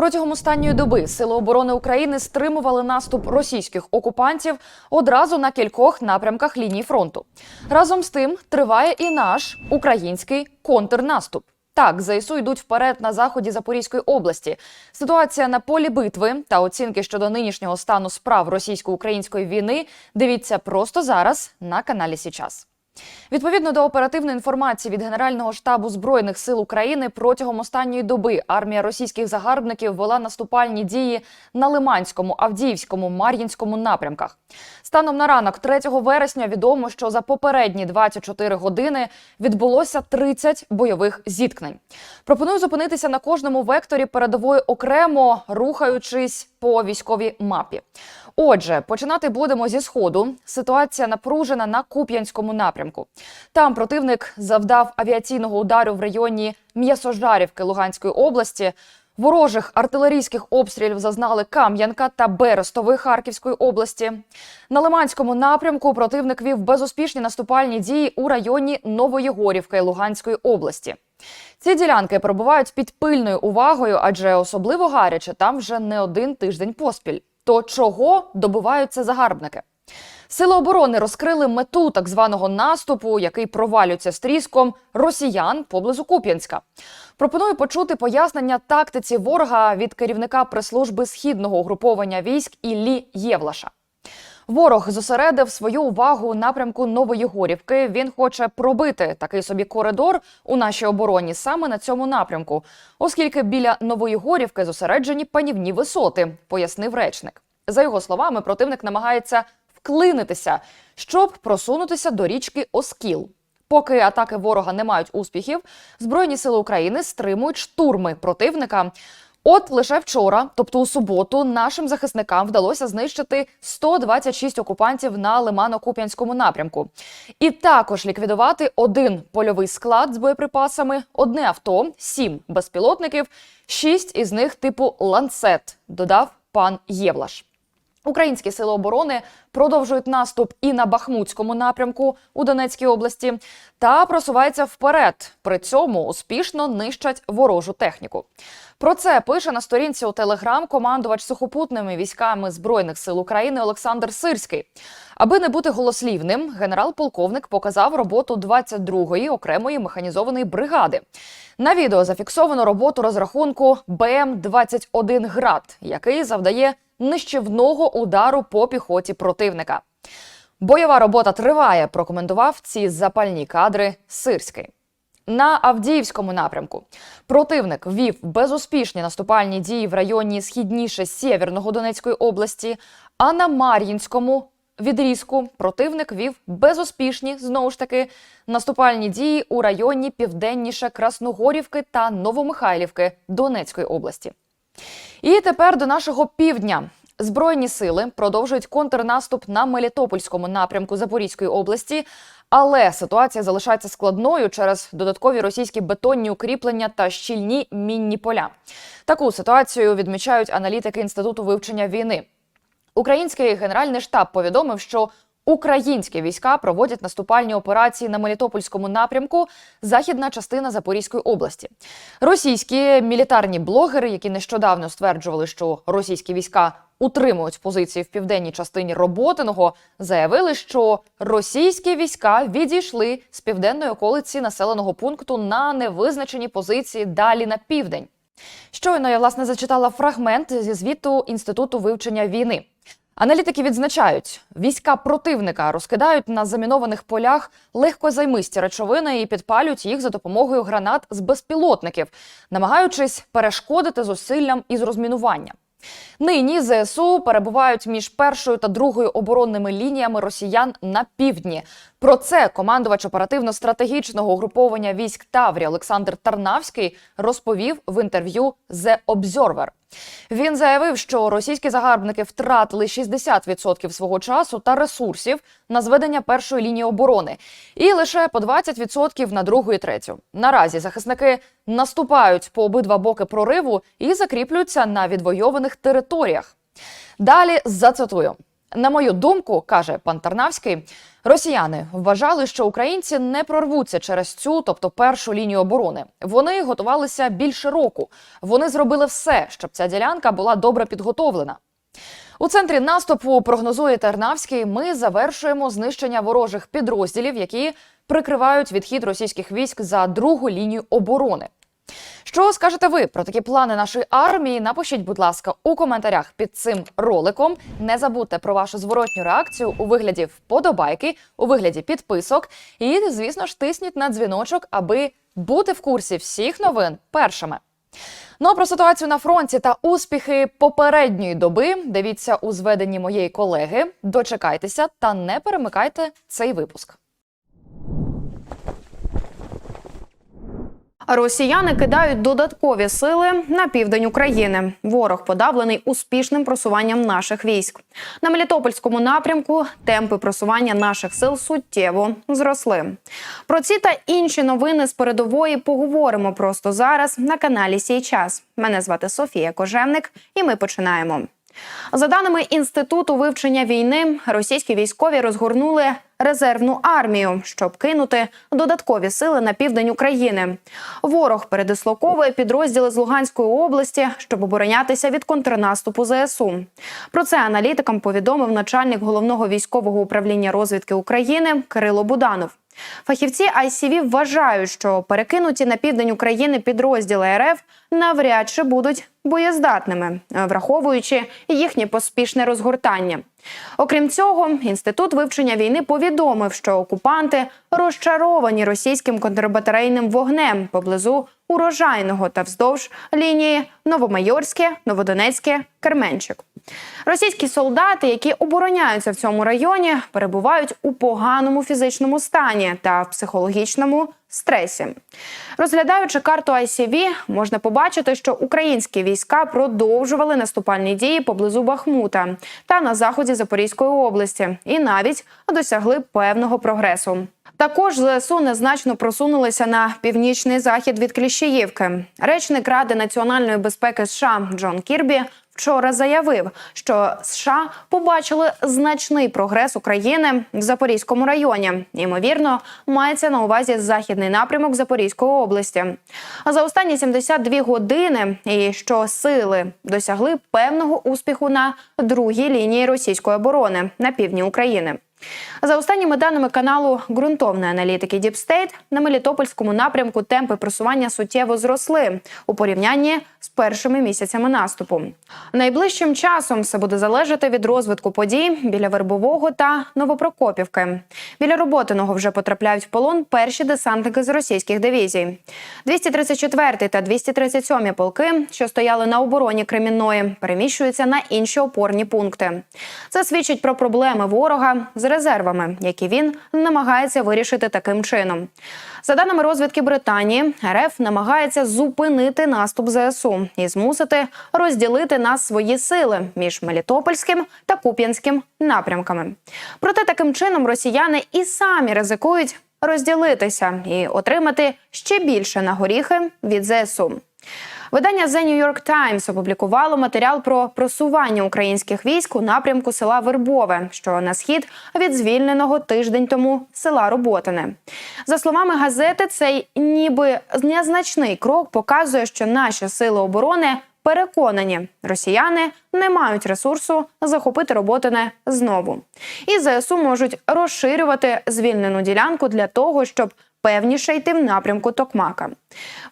Протягом останньої доби сили оборони України стримували наступ російських окупантів одразу на кількох напрямках лінії фронту. Разом з тим триває і наш український контрнаступ. Так, ЗСУ йдуть вперед на заході Запорізької області. Ситуація на полі битви та оцінки щодо нинішнього стану справ російсько-української війни дивіться просто зараз на каналі Січас. Відповідно до оперативної інформації від Генерального штабу збройних сил України протягом останньої доби армія російських загарбників вела наступальні дії на Лиманському, Авдіївському, Мар'їнському напрямках. Станом на ранок 3 вересня відомо, що за попередні 24 години відбулося 30 бойових зіткнень. Пропоную зупинитися на кожному векторі передової окремо, рухаючись по військовій мапі. Отже, починати будемо зі сходу. Ситуація напружена на Куп'янському напрямку. Там противник завдав авіаційного удару в районі М'ясожарівки Луганської області. Ворожих артилерійських обстрілів зазнали Кам'янка та Берестови Харківської області. На Лиманському напрямку противник вів безуспішні наступальні дії у районі Новоєгорівки Луганської області. Ці ділянки перебувають під пильною увагою, адже особливо гаряче там вже не один тиждень поспіль. То чого добиваються загарбники? Сили оборони розкрили мету так званого наступу, який провалюється стріском росіян поблизу Куп'янська. Пропоную почути пояснення тактиці ворога від керівника прес-служби східного угруповання військ Іллі Євлаша. Ворог зосередив свою увагу напрямку Новоєгорівки. Він хоче пробити такий собі коридор у нашій обороні саме на цьому напрямку, оскільки біля Новоєгорівки зосереджені панівні висоти, пояснив речник. За його словами, противник намагається вклинитися, щоб просунутися до річки Оскіл. Поки атаки ворога не мають успіхів, Збройні сили України стримують штурми противника. От лише вчора, тобто у суботу, нашим захисникам вдалося знищити 126 окупантів на Лимано-Куп'янському напрямку, і також ліквідувати один польовий склад з боєприпасами, одне авто, сім безпілотників, шість із них типу ланцет. Додав пан Євлаш. Українські сили оборони продовжують наступ і на Бахмутському напрямку у Донецькій області та просуваються вперед. При цьому успішно нищать ворожу техніку. Про це пише на сторінці у Телеграм командувач сухопутними військами збройних сил України Олександр Сирський. Аби не бути голослівним, генерал-полковник показав роботу 22-ї окремої механізованої бригади. На відео зафіксовано роботу розрахунку БМ-21 град, який завдає нищівного удару по піхоті противника. Бойова робота триває. Прокоментував ці запальні кадри Сирський. На Авдіївському напрямку противник вів безуспішні наступальні дії в районі східніше Сєвєрного Донецької області. А на Мар'їнському відрізку противник вів безуспішні знову ж таки наступальні дії у районі південніше Красногорівки та Новомихайлівки Донецької області. І тепер до нашого півдня. Збройні сили продовжують контрнаступ на Мелітопольському напрямку Запорізької області, але ситуація залишається складною через додаткові російські бетонні укріплення та щільні мінні поля. Таку ситуацію відмічають аналітики інституту вивчення війни. Український генеральний штаб повідомив, що Українські війська проводять наступальні операції на Мелітопольському напрямку, західна частина Запорізької області. Російські мілітарні блогери, які нещодавно стверджували, що російські війська утримують позиції в південній частині Роботиного, заявили, що російські війська відійшли з південної околиці населеного пункту на невизначені позиції далі на південь. Щойно я власне зачитала фрагмент зі звіту інституту вивчення війни. Аналітики відзначають, війська противника розкидають на замінованих полях легкозаймисті речовини і підпалюють їх за допомогою гранат з безпілотників, намагаючись перешкодити зусиллям із розмінування. Нині ЗСУ перебувають між першою та другою оборонними лініями росіян на півдні. Про це командувач оперативно-стратегічного угруповання військ Таврі Олександр Тарнавський розповів в інтерв'ю The Observer. Він заявив, що російські загарбники втратили 60% свого часу та ресурсів на зведення першої лінії оборони, і лише по 20% на другу і третю. Наразі захисники наступають по обидва боки прориву і закріплюються на відвойованих територіях. Далі зацитую. На мою думку, каже пан Тарнавський, росіяни вважали, що українці не прорвуться через цю, тобто першу лінію оборони. Вони готувалися більше року. Вони зробили все, щоб ця ділянка була добре підготовлена. У центрі наступу прогнозує Тарнавський. Ми завершуємо знищення ворожих підрозділів, які прикривають відхід російських військ за другу лінію оборони. Що скажете ви про такі плани нашої армії? Напишіть, будь ласка, у коментарях під цим роликом. Не забудьте про вашу зворотню реакцію у вигляді вподобайки, у вигляді підписок. І, звісно ж, тисніть на дзвіночок, аби бути в курсі всіх новин першими. Ну а про ситуацію на фронті та успіхи попередньої доби дивіться у зведенні моєї колеги. Дочекайтеся та не перемикайте цей випуск. Росіяни кидають додаткові сили на південь України. Ворог подавлений успішним просуванням наших військ. На Мелітопольському напрямку темпи просування наших сил суттєво зросли. Про ці та інші новини з передової поговоримо просто зараз на каналі Сій час. Мене звати Софія Кожевник, і ми починаємо. За даними інституту вивчення війни, російські військові розгорнули резервну армію, щоб кинути додаткові сили на південь України. Ворог передислоковує підрозділи з Луганської області, щоб оборонятися від контрнаступу ЗСУ. Про це аналітикам повідомив начальник головного військового управління розвідки України Кирило Буданов. Фахівці ICV вважають, що перекинуті на південь України підрозділи РФ навряд чи будуть боєздатними, е, враховуючи їхнє поспішне розгортання. Окрім цього, інститут вивчення війни повідомив, що окупанти розчаровані російським контрбатарейним вогнем поблизу урожайного та вздовж лінії Новомайорське, Новодонецьке, Керменчик. Російські солдати, які обороняються в цьому районі, перебувають у поганому фізичному стані та в психологічному стресі. Розглядаючи карту ICV, можна побачити, що українські війська продовжували наступальні дії поблизу Бахмута та на заході Запорізької області, і навіть досягли певного прогресу. Також ЗСУ незначно просунулися на північний захід від Кліщеївки. Речник Ради національної безпеки США Джон Кірбі вчора заявив, що США побачили значний прогрес України в Запорізькому районі. Ймовірно, мається на увазі західний напрямок Запорізької області. А за останні 72 години і що сили досягли певного успіху на другій лінії російської оборони на півдні України. За останніми даними каналу ґрунтовної аналітики State, на Мелітопольському напрямку темпи просування суттєво зросли у порівнянні з першими місяцями наступу. Найближчим часом все буде залежати від розвитку подій біля Вербового та Новопрокопівки. Біля Роботиного вже потрапляють в полон перші десантники з російських дивізій. 234 та 237 полки, що стояли на обороні Кремінної, переміщуються на інші опорні пункти. Це свідчить про проблеми ворога з резервами, які він намагається вирішити таким чином. За даними розвідки Британії, РФ намагається зупинити наступ ЗСУ і змусити розділити на свої сили між Мелітопольським та Куп'янським напрямками. Проте таким чином росіяни і самі ризикують розділитися і отримати ще більше на горіхи від ЗСУ. Видання The New York Times опублікувало матеріал про просування українських військ у напрямку села Вербове, що на схід від звільненого тиждень тому села Роботине. За словами газети, цей ніби незначний крок показує, що наші сили оборони переконані, росіяни не мають ресурсу захопити роботине знову. І ЗСУ можуть розширювати звільнену ділянку для того, щоб певніше йти в напрямку Токмака.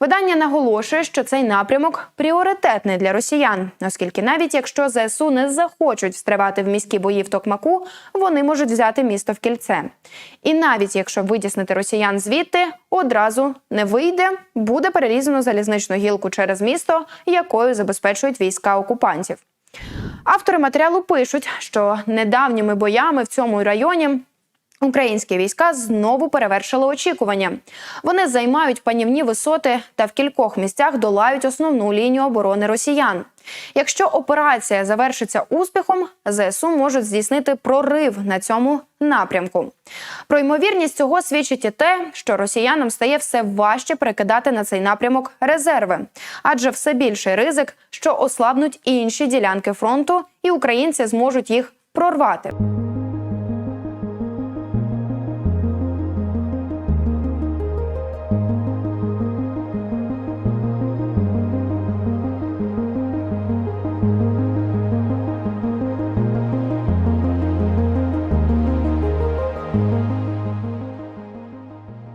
Видання наголошує, що цей напрямок пріоритетний для росіян, оскільки навіть якщо ЗСУ не захочуть встривати в міські бої в Токмаку, вони можуть взяти місто в кільце. І навіть якщо витіснити росіян звідти, одразу не вийде, буде перерізано залізничну гілку через місто, якою забезпечують війська окупантів. Автори матеріалу пишуть, що недавніми боями в цьому районі Українські війська знову перевершили очікування. Вони займають панівні висоти та в кількох місцях долають основну лінію оборони росіян. Якщо операція завершиться успіхом, ЗСУ можуть здійснити прорив на цьому напрямку. Про ймовірність цього свідчить і те, що росіянам стає все важче перекидати на цей напрямок резерви, адже все більший ризик, що ослабнуть інші ділянки фронту, і українці зможуть їх прорвати.